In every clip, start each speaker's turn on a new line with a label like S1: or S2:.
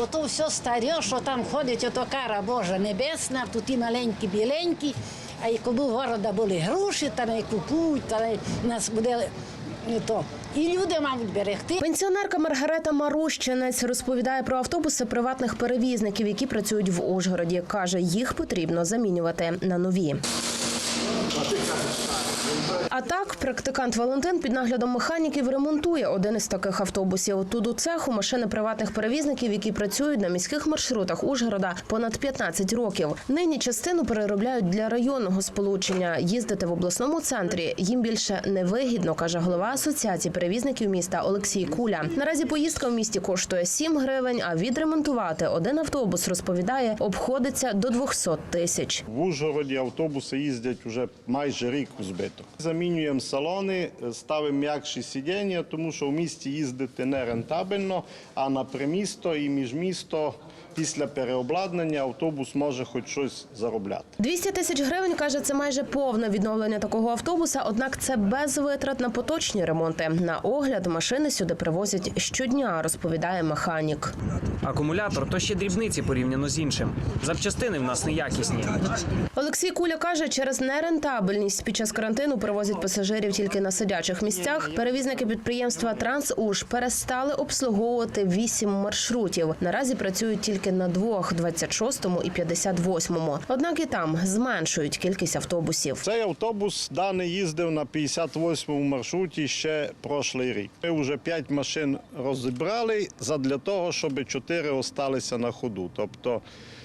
S1: ото все старе, що там ходить, ото кара Божа небесна, тут ті маленькі біленькі, а і коли города були гроші, та не купують, та не нас буде не то. І люди мають берегти.
S2: Пенсіонерка Маргарета Марущинець розповідає про автобуси приватних перевізників, які працюють в Ужгороді. каже, їх потрібно замінювати на нові. А так, практикант Валентин під наглядом механіків ремонтує один із таких автобусів. Тут у цеху машини приватних перевізників, які працюють на міських маршрутах Ужгорода понад 15 років. Нині частину переробляють для районного сполучення. Їздити в обласному центрі їм більше невигідно, каже голова асоціації перевізників міста Олексій Куля. Наразі поїздка в місті коштує 7 гривень. А відремонтувати один автобус розповідає, обходиться до 200 тисяч.
S3: В Ужгороді автобуси їздять вже майже рік у збиток. Замінюємо салони, ставимо м'якші сидіння, тому що в місті їздити не рентабельно, а на примісто і міжмісто після переобладнання автобус може хоч щось заробляти.
S2: 200 тисяч гривень каже, це майже повне відновлення такого автобуса. Однак це без витрат на поточні ремонти. На огляд машини сюди привозять щодня, розповідає механік.
S4: Акумулятор то ще дрібниці порівняно з іншим. Запчастини в нас неякісні.
S2: Олексій Куля каже, через нерентабельність під час карантину перевозять пасажирів тільки на сидячих місцях. Перевізники підприємства Трансуж перестали обслуговувати вісім маршрутів. Наразі працюють тільки на двох 26-му і 58-му. Однак і там зменшують кількість автобусів.
S3: Цей автобус даний їздив на 58-му маршруті ще прошлий рік. Ми вже 5 машин розібрали задля того, щоб 4 осталися на ходу. Тобто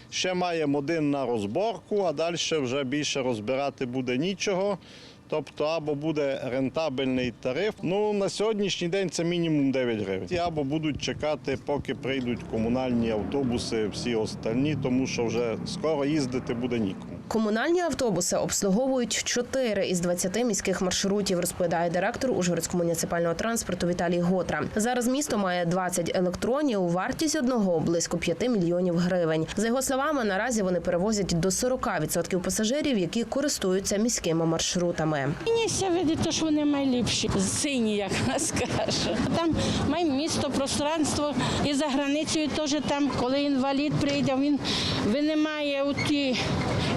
S3: ще маємо один на розборку, а далі вже більше розбирати буде нічого. Тобто або буде рентабельний тариф. Ну на сьогоднішній день це мінімум 9 гривень. Або будуть чекати, поки прийдуть комунальні автобуси, всі остальні, тому що вже скоро їздити буде нікому.
S2: Комунальні автобуси обслуговують 4 із 20 міських маршрутів, розповідає директор Ужгородського муніципального транспорту Віталій Готра. Зараз місто має 20 електронів. Вартість одного близько 5 мільйонів гривень. За його словами, наразі вони перевозять до 40% пасажирів, які користуються міськими маршрутами.
S5: Мені видить, що вони найліпші, сині, як нас каже. Там має місто, пространство і за границею теж там, коли інвалід прийде, він винімає у ті,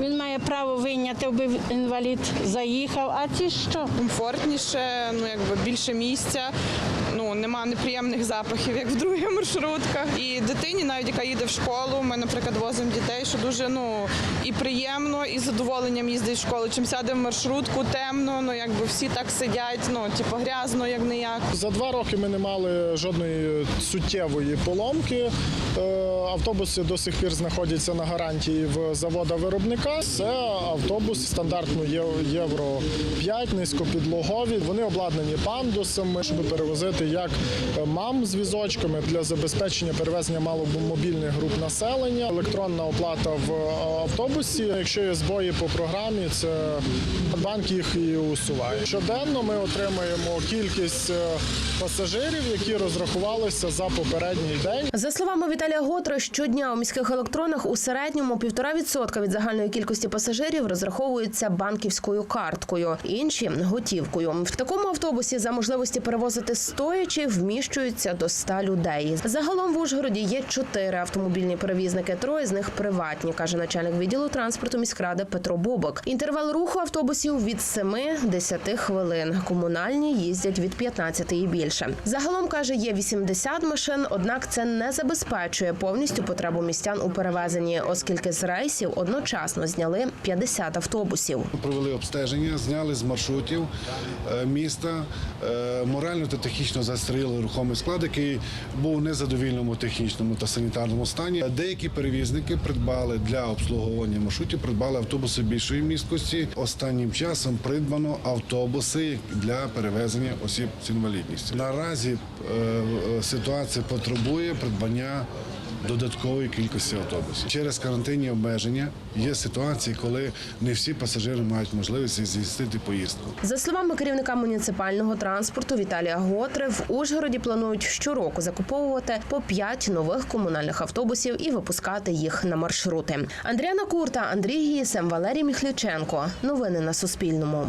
S5: він має право вийняти, аби інвалід заїхав. А ці що?
S6: комфортніше, ну якби більше місця. Ну нема неприємних запахів, як в других маршрутках. І дитині, навіть яка їде в школу, ми, наприклад, возимо дітей, що дуже ну і приємно, і задоволенням їздить в школу. Чим сядемо в маршрутку, темно, ну якби всі так сидять, ну типу грязно, як не як.
S7: За два роки ми не мали жодної суттєвої поломки. Е, Автобуси до сих пір знаходяться на гарантії в завода виробника. Це автобус стандартно євро 5, низькопідлогові. Вони обладнані пандусами, щоб перевозити як мам з візочками для забезпечення перевезення маломобільних груп населення. Електронна оплата в автобусі. Якщо є збої по програмі, це банк їх і усуває. Щоденно ми отримуємо кількість е, пасажирів, які розрахувалися за попередній день.
S2: За словами Віталія Готра, щодня у міських електронах у середньому півтора відсотка від загальної кількості пасажирів розраховуються банківською карткою, інші готівкою. В такому автобусі за можливості перевозити стоячи вміщуються до 100 людей. Загалом в Ужгороді є чотири автомобільні перевізники. Троє з них приватні, каже начальник відділу транспорту міськради Петро Бобок. Інтервал руху автобусів від 7-10 хвилин. Комунальні їздять від 15 і більше. Загалом каже, є 80 машин, однак це не забезпечує повністю потребу містян у перевезенні, оскільки з рейсів одночасно зняли 50 автобусів.
S8: Провели обстеження, зняли з маршрутів е, міста е, морально та технічно застрілили рухомий склад, який був у незадовільному технічному та санітарному стані. Деякі перевізники придбали для обслуговування маршрутів, придбали автобуси більшої місткості. Останнім часом придбано автобуси для перевезення осіб з інвалідністю. Наразі е, е, ситуація потребує придбання додаткової кількості автобусів. Через карантинні обмеження є ситуації, коли не всі пасажири мають можливість здійснити поїздку.
S2: За словами керівника муніципального транспорту Віталія Готри, в Ужгороді планують щороку закуповувати по 5 нових комунальних автобусів і випускати їх на маршрути. Андріана Курта, Андрій Гісем, Валерій Міхліченко. Новини на Суспільному.